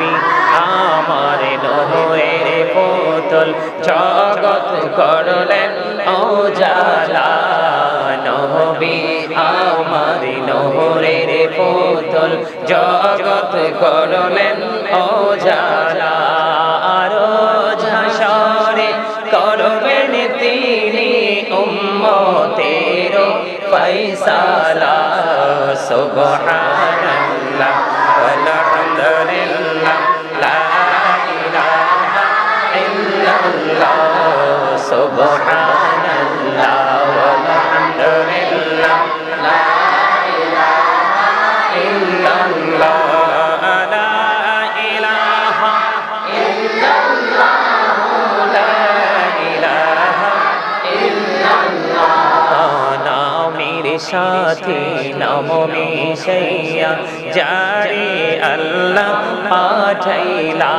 নবী আমার নহরের পুতুল জগৎ করলেন ও জালা নবী, আমার নহরের পুতুল জগৎ করলেন ও জালা আরও ঝাসরে করবেন তিনি উম্মতের ফৈসালা সুবহানাল্লাহ। Ilaha illallah la ilaha নামের সাথে নাম মিশাইয়া যারে আল্লাহ পাঠাইলা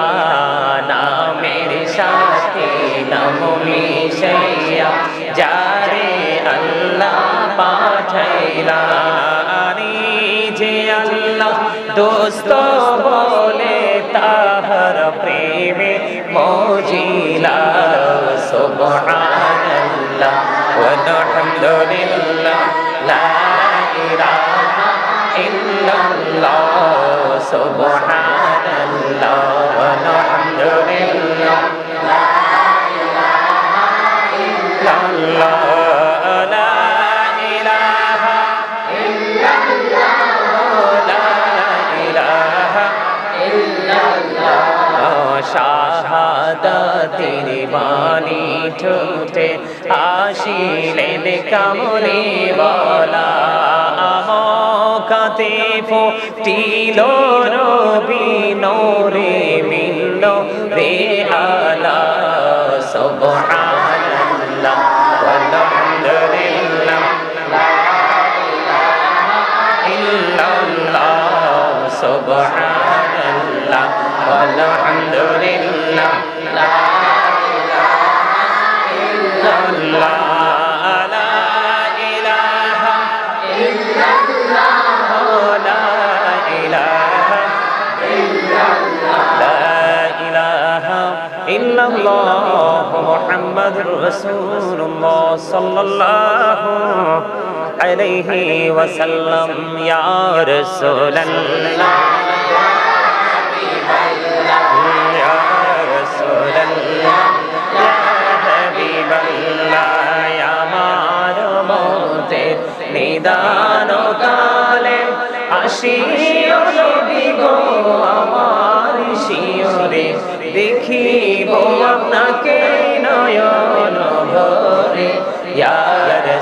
নামের সাথে নমুমি সেইয়া যারে আল্লাহ পাঠাইলা যে আল্লাহ দোস্ত বলে তাহার প্রেমে মজিলা সুবহানাল্লাহ ওয়া আলহামদুলিল্লাহ লা ইলাহা ইল্লাল্লাহ, সুবহানাল্লাহ ওয়া আলহামদুলিল্লাহ শাহাদাতের বাণী ঠোঁটে আসিলেন কামলে বলা আমকাতে ফুটিল রবি নোরে মিলল রে আলা সুবহানাল্লাহ la ilaha لا إله إلا الله محمد رسول الله صلى الله عليه وسلم يا رسول الله يا رسول الله يا حبيب الله يا মার মতের নিদান কালে আসিও নবী গো আমার শিওরে দেখিব আপনাকে নয়ন ভরে ইয়া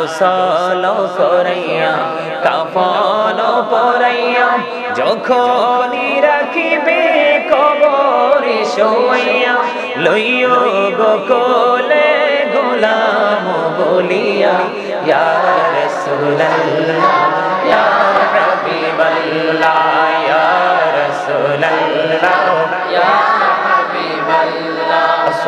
গোসল করাইয়া, কাফন পরাইয়া, যখনই রাখিবে কবরে শোয়াইয়া লইয় গো কোলে গোলাম বলিয়া, ইয়া রাসূলুল্লাহ, ইয়া হাবিবাল্লাহ ইয়া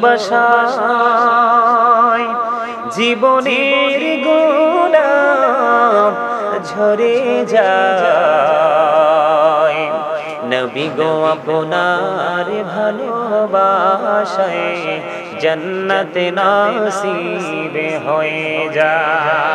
ভালোবাসায় জীবনের গোলা ঝরে যায়। নবী গো আপনার ভালোবাসায় জন্নত নাসিবে হয়ে যায়।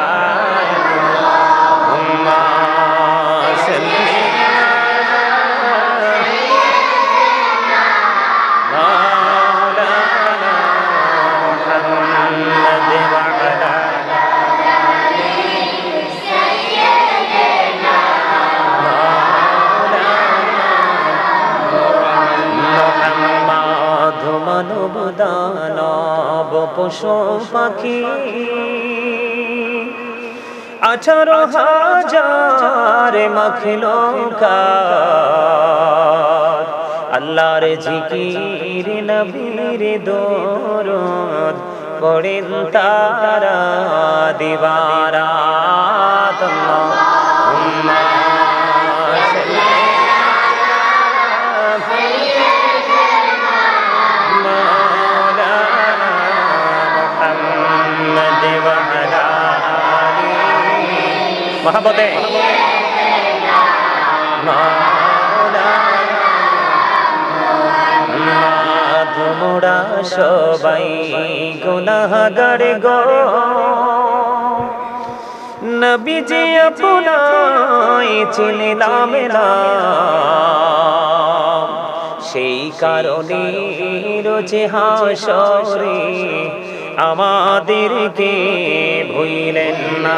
পশু পাখি। আঠারো হাজার মখলো আল্লাহর জিকির নবীর দরদ পড়েন তারা দিবারাত। আল্লাহুম্মা মহাবতে তোমরা সবাই গুনাগারে গো। নবীজি আপনায় চিনিলাম না। সেই কারণে রোজে হাসরে আমাদেরকে ভুলেন না।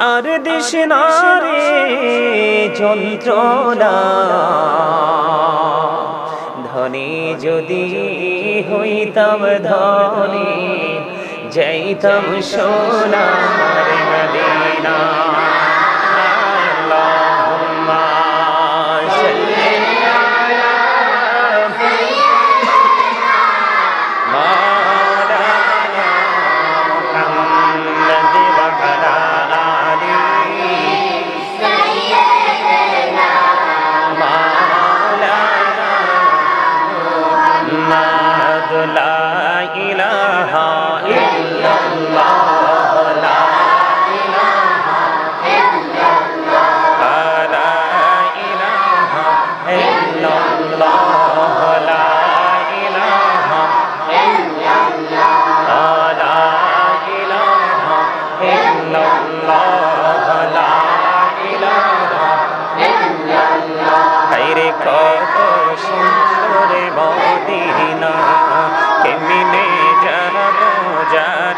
আর দেশ নারে যন্ত্রণা। ধনী যদি হইতাম ধনী যাইতাম সোনার মদিনা।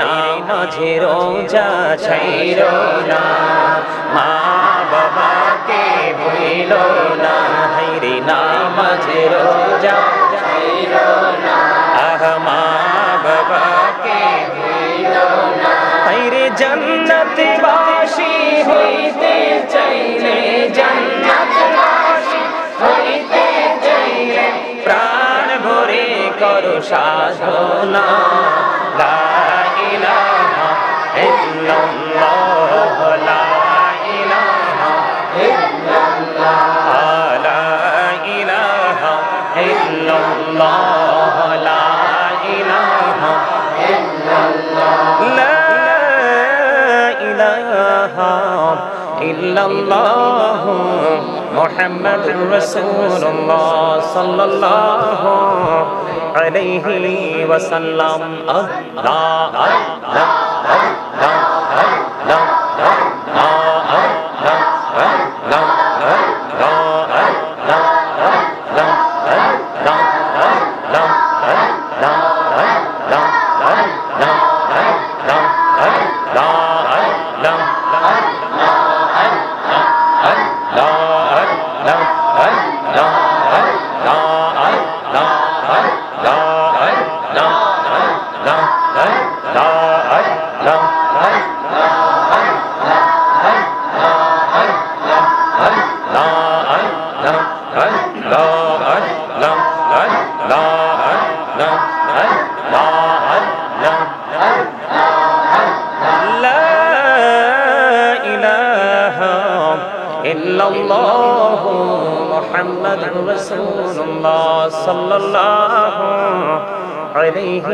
না মাঝে রোজা ছাইর না, মা বাবাকে ভুইল না। হাইরে না মাঝে রোজা ছাইর না, আহ মা বাবাকে ভুইল না। হাইরে জান্নাত বাসী হইতে চাইলে জান্নাত বাসী হইতে চাইলে প্রাণ ভরে করো সাধনা। ইল্লাল্লাহু মুহাম্মাদুর রাসূলুল্লাহ সাল্লাল্লাহু আলাইহি ওয়াসাল্লাম আল্লাহ صلى الله عليه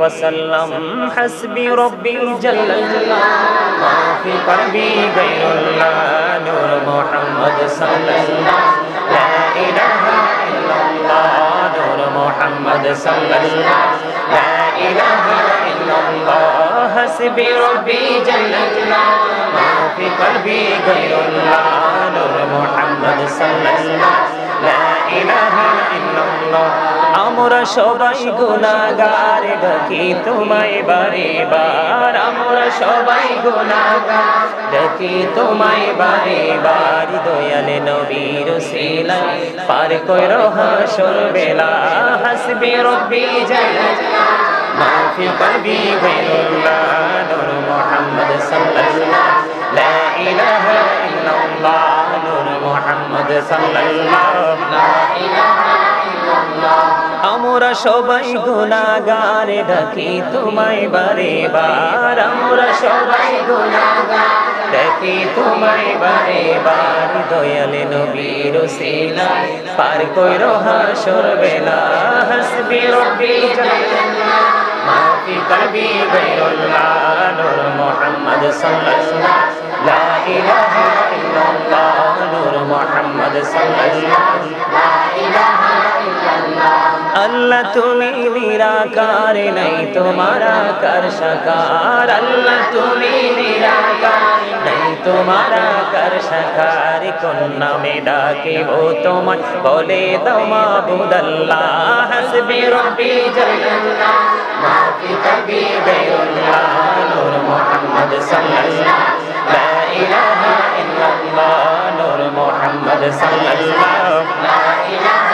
وسلم. حسبي ربي جل جلاله ما في قلبي غير الله نور محمد صلى الله لا إله إلا الله نور محمد صلى الله لا إله إلا الله. حسبي ربي جل جلاله ما في قلبي غير الله نور محمد صلى الله আমরা সবাই গুনাহগার, ডাকি তোমায় বারে বার। আমরা সবাই গুনাহগার, ডাকি তোমায় বারে বার। দয়ালে নবীর সিলাই পার করো হাসর বেলা। হাসবে রব্বি জাল্লাল্লাহ মাফি করবি গায়রুল্লাহ নূর মুহাম্মদ সাল্লাল্লাহ। লা ইলাহা ইল্লাল্লাহ নূর মুহাম্মদ সাল্লাল্লাহ। আমরা সবাই গুণাগার, ডাকি তোমায় বারে বার। আমরা সবাই গুণাগার, ডাকি তোমায় বারে বার। দয়ালে নবীর শিলা পার কই রহা সরবেলা হাসবি রব্বি জাল্লাহ মাফি নূর মুহাম্মদ লা ইলাহা ইল্লাল্লাহ, নূর মুহাম্মদ লা ইলাহা ইল্লাল্লাহ আল্লাহ তুমি নিরাকার, নাই তোমার আকার সাকার। আল্লাহ তুমি নিরাকার, নাই তোমার আকার সাকার। কোন নামে ডাকিব তোমার, বলে দাও মাহবুদ আল্লাহ হাসবি রব্বি জাল্লাল্লাহ মা ফি কবি গায়রুল্লাহ নূর মুহাম্মদ সাল্লাল্লাহ, লা ইলাহা ইল্লাল্লাহ, নূর মুহাম্মদ সাল্লাল্লাহ, লা ইলাহা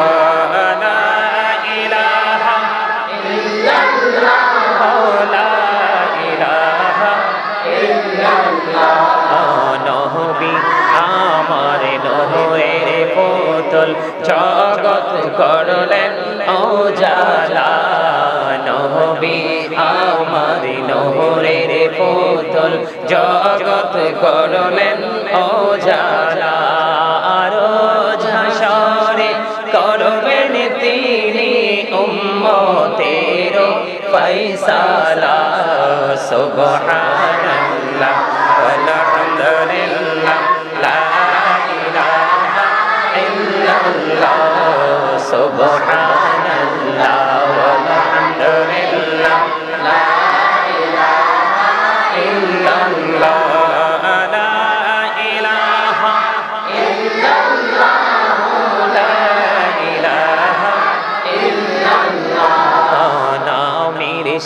পুতুল জগৎ করলেন ও জালা নবী আমার নহরের পুতুল জগৎ করলেন ও জালা আরও ঝাসরে করবেন তিনি উম্মতের ফৈসালা সুবহানাল্লাহ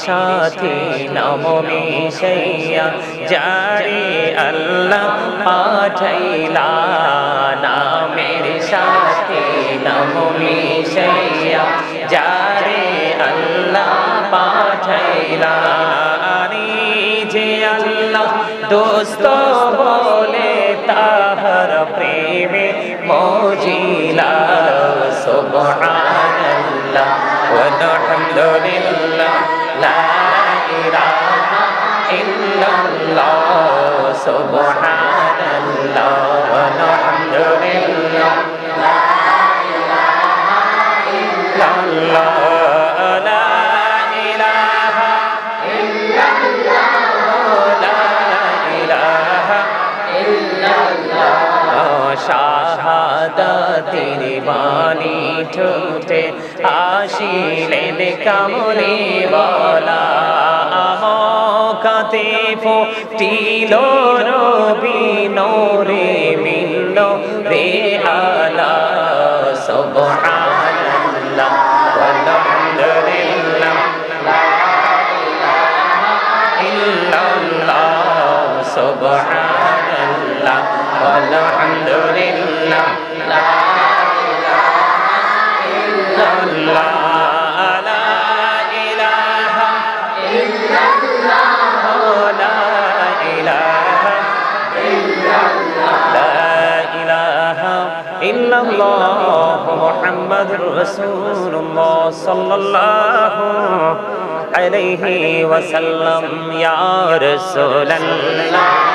সাথে নাম মিশাইয়া যারে আল্লাহ পাঠাইলা নামের সাথে ভূমি সেইয়া যারে আল্লাহ পাঠাইলা যে আল্লাহ দোস্ত বলে তাহার প্রেমে মজিলা। সুবহানাল্লাহ ওয়া আলহামদুলিল্লাহ লা ইলাহা ইল্লাল্লাহ। সুবহানাল্লাহ ওয়া আলহামদুলিল্লাহ শাহাদাতের বাণী ঠোঁটে আসিলেন কামলে বলা কাতে ফুটিল রবি নোরে মিলল রে আলা সুবহানাল্লাহ عليه وسلم يا رسول الله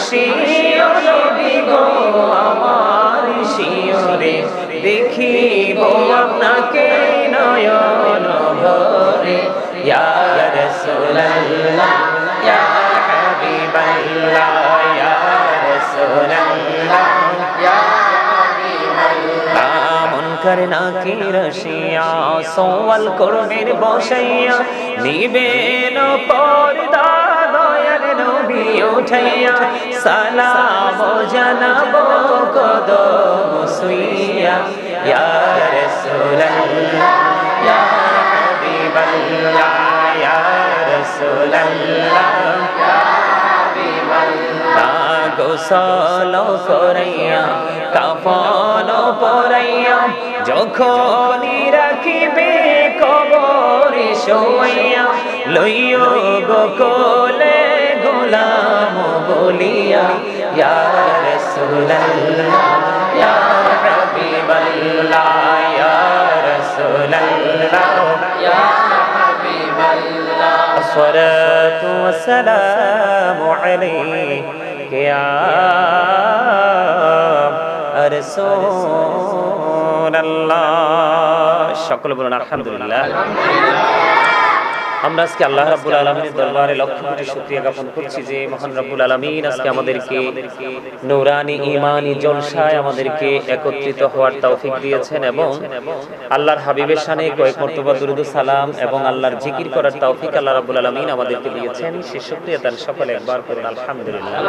আসিও নবী গো আমার শিওরে দেখিব আপনাকে নয়ন ভরে। ইয়া রাসূলুল্লাহ, ইয়া হাবিবাল্লাহ। ইয়া রাসূলুল্লাহ ইয়া মন করে না কি রসিয়া সোয়াল করবেন বসাইয়া, নিবেন পর্দা দয়াল নবী উঠাইয়া সালাম জানাব কদম সুইয়া ইয়া রাসূলুল্লাহ ইয়া হাবিবাল্লাহ ইয়া রাসূলুল্লাহ ইয়া গোসল করাইয়া কাফন পরাইয়া যখনই রাখিবে কবরে শোয়াইয়া লইয় গো কোলে গোলাম বলিয়া ইয়া রাসূলুল্লাহ ইয়া হাবিবাল্লাহ ইয়া রাসূলুল্লাহ ইয়া الصلاة والسلام عليك يا رسول الله সকলে বলুন আলহামদুলিল্লাহ আমরা আজকে আল্লাহ রাব্বুল আলামিনের দরবারে লক্ষ কোটি শুকরিয়া জ্ঞাপন করছি যে মহান রাব্বুল আলামিন আজকে আমাদেরকে নূরানি ঈমানি জলসায় আমাদেরকে একত্রিত হওয়ার তৌফিক দিয়েছেন এবং আল্লাহর হাবিবের শানে কয়েক মর্তবা দুরুদ সালাম এবং আল্লাহর জিকির করার তৌফিক আল্লাহ রাব্বুল আলামিন আমাদেরকে দিয়েছেন। সে শুকরিয়া তার সকলে একবার করুন। আলহামদুলিল্লাহ।